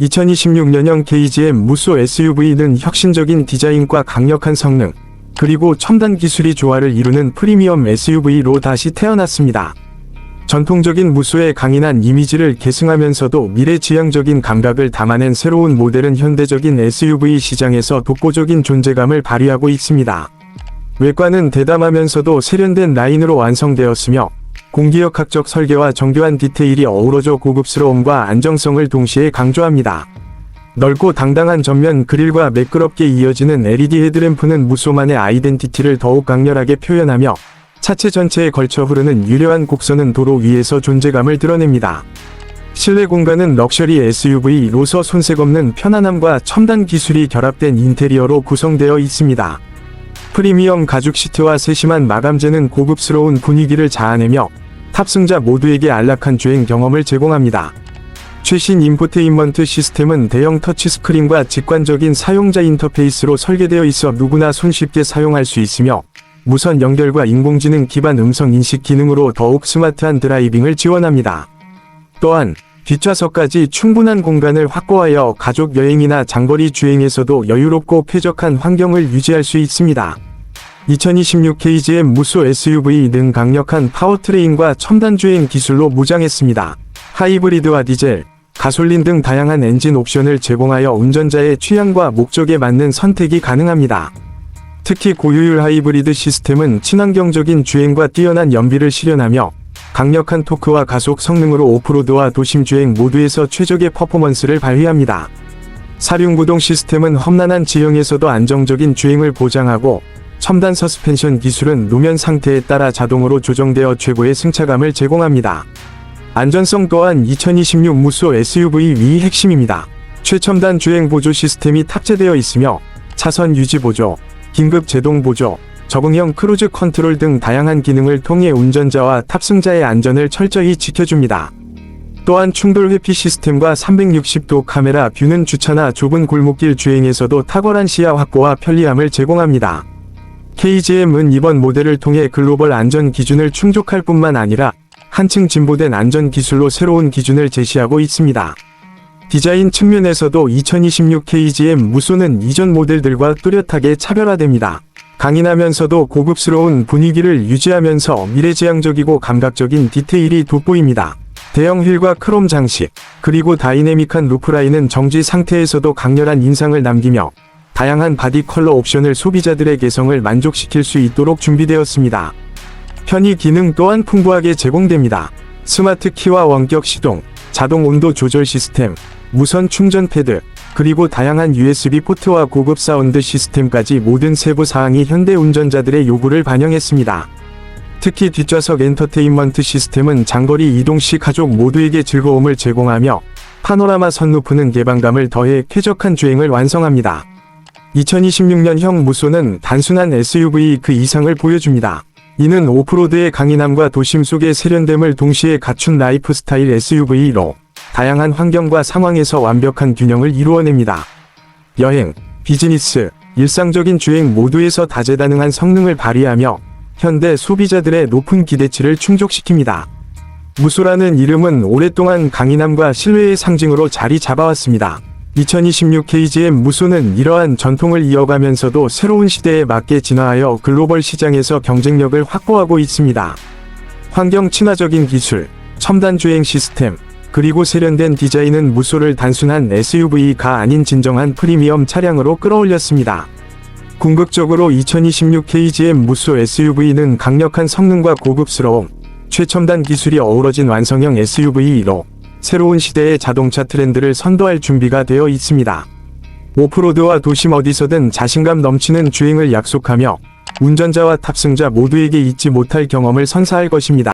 2026년형 KGM 무쏘 SUV는 혁신적인 디자인과 강력한 성능, 그리고 첨단 기술이 조화를 이루는 프리미엄 SUV로 다시 태어났습니다. 전통적인 무쏘의 강인한 이미지를 계승하면서도 미래지향적인 감각을 담아낸 새로운 모델은 현대적인 SUV 시장에서 독보적인 존재감을 발휘하고 있습니다. 외관은 대담하면서도 세련된 라인으로 완성되었으며 공기역학적 설계와 정교한 디테일이 어우러져 고급스러움과 안정성을 동시에 강조합니다. 넓고 당당한 전면 그릴과 매끄럽게 이어지는 LED 헤드램프는 무쏘만의 아이덴티티를 더욱 강렬하게 표현하며 차체 전체에 걸쳐 흐르는 유려한 곡선은 도로 위에서 존재감을 드러냅니다. 실내 공간은 럭셔리 SUV로서 손색 없는 편안함과 첨단 기술이 결합된 인테리어로 구성되어 있습니다. 프리미엄 가죽 시트와 세심한 마감재는 고급스러운 분위기를 자아내며 탑승자 모두에게 안락한 주행 경험을 제공합니다. 최신 인포테인먼트 시스템은 대형 터치스크린과 직관적인 사용자 인터페이스로 설계되어 있어 누구나 손쉽게 사용할 수 있으며 무선 연결과 인공지능 기반 음성 인식 기능으로 더욱 스마트한 드라이빙을 지원합니다. 또한 뒷좌석까지 충분한 공간을 확보하여 가족 여행이나 장거리 주행에서도 여유롭고 쾌적한 환경을 유지할 수 있습니다. 2026 KGM 무쏘 SUV는 강력한 파워트레인과 첨단 주행 기술로 무장했습니다. 하이브리드와 디젤, 가솔린 등 다양한 엔진 옵션을 제공하여 운전자의 취향과 목적에 맞는 선택이 가능합니다. 특히 고효율 하이브리드 시스템은 친환경적인 주행과 뛰어난 연비를 실현하며 강력한 토크와 가속 성능으로 오프로드와 도심 주행 모두에서 최적의 퍼포먼스를 발휘합니다. 사륜구동 시스템은 험난한 지형에서도 안정적인 주행을 보장하고 첨단 서스펜션 기술은路面상태에 따라 자동으로 조정되어 최고의 승차감을 제공합니다. 안전성 또한 2026 무쏘 SUV 위 핵심입니다. 최첨단 주행 보조 시스템이 탑재되어 있으며 차선 유지 보조, 긴급 제동 보조, 적응형 크루즈 컨트롤 등 다양한 기능을 통해 운전자와 탑승자의 안전을 철저히 지켜줍니다. 또한 충돌 회피 시스템과 360도 카메라 뷰는 주차나 좁은 골목길 주행에서도 탁월한 시야 확보와 편리함을 제공합니다. KGM은 이번 모델을 통해 글로벌 안전 기준을 충족할 뿐만 아니라 한층 진보된 안전 기술로 새로운 기준을 제시하고 있습니다. 디자인 측면에서도 2026 KGM 무쏘는 이전 모델들과 뚜렷하게 차별화됩니다. 강인하면서도 고급스러운 분위기를 유지하면서 미래지향적이고 감각적인 디테일이 돋보입니다. 대형 휠과 크롬 장식, 그리고 다이내믹한 루프라인은 정지 상태에서도 강렬한 인상을 남기며 다양한 바디 컬러 옵션을 소비자들의 개성을 만족시킬 수 있도록 준비되었습니다. 편의 기능 또한 풍부하게 제공됩니다. 스마트 키와 원격 시동, 자동 온도 조절 시스템, 무선 충전 패드, 그리고 다양한 USB 포트와 고급 사운드 시스템까지 모든 세부 사항이 현대 운전자들의 요구를 반영했습니다. 특히 뒷좌석 엔터테인먼트 시스템은 장거리 이동 시 가족 모두에게 즐거움을 제공하며 파노라마 선루프는 개방감을 더해 쾌적한 주행을 완성합니다. 2026년형 무쏘는 단순한 SUV 그 이상을 보여줍니다. 이는 오프로드의 강인함과 도심 속의 세련됨을 동시에 갖춘 라이프 스타일 SUV로 다양한 환경과 상황에서 완벽한 균형을 이루어냅니다. 여행, 비즈니스, 일상적인 주행 모두에서 다재다능한 성능을 발휘하며 현대 소비자들의 높은 기대치를 충족시킵니다. 무소라는 이름은 오랫동안 강인함과 신뢰의 상징으로 자리 잡아왔습니다. 2026 KGM 무소는 이러한 전통을 이어가면서도 새로운 시대에 맞게 진화하여 글로벌 시장에서 경쟁력을 확보하고 있습니다. 환경 친화적인 기술, 첨단 주행 시스템, 그리고 세련된 디자인은 무소를 단순한 SUV가 아닌 진정한 프리미엄 차량으로 끌어올렸습니다. 궁극적으로 2026 KGM 무쏘 SUV는 강력한 성능과 고급스러움, 최첨단 기술이 어우러진 완성형 SUV로 새로운 시대의 자동차 트렌드를 선도할 준비가 되어 있습니다. 오프로드와 도심 어디서든 자신감 넘치는 주행을 약속하며 운전자와 탑승자 모두에게 잊지 못할 경험을 선사할 것입니다.